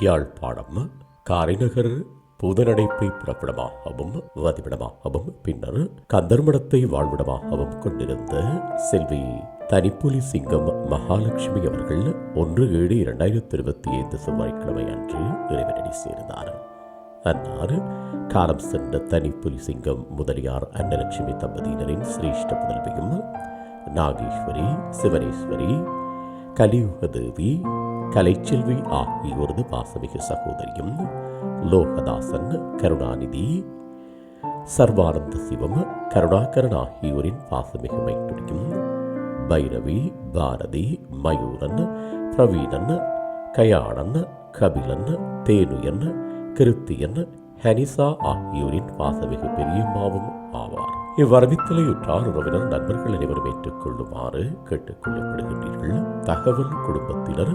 யாழ்ப்பாணம் காரைநகர் புதனடைப்பை புறப்படமாகவும் வதிவிடமாகவும் பின்னர் கந்தர்மடத்தை வாழ்விடமாகவும் கொண்டிருந்த செல்வி தனிப்புலி சிங்கம் மகாலட்சுமி அவர்கள் ஒன்று ஏழு இரண்டாயிரத்தி இருபத்தி ஐந்து செவ்வாய்க்கிழமை அன்று இறைவனடி சேர்ந்தார். அன்னார் காலம் சென்ற தனிப்புலி சிங்கம் முதலியார் அன்னலட்சுமி தம்பதியினரின் சிரேஷ்ட புதல்வியும் நாகேஸ்வரி சிவனேஸ்வரி கலியுக தேவி கலைச்செல்வி ஆகியோரது பாசமிகு சகோதரியும் லோகதாசன் கருணாநிதி சர்வானந்த சிவம் கருணாகரன் ஆகியோரின் பாசமிகு மைத்துடியும் பைரவி பாரதி மயூரன் பிரவீனன் கயாணன் கபிலன் தேனுயன் கிருத்தியன் ஹனிசா ஆகியோரின் பாசமிகு பெரியம்மாவும் ஆவார். இவ்வரவித்தலையுற்றார் உறவினர் நண்பர்கள் அனைவரும் ஏற்றுக்கொள்ளுமாறு கேட்டுக்கொள்ளப்படுகின்றீர்கள். தகவல் குடும்பத்தினர்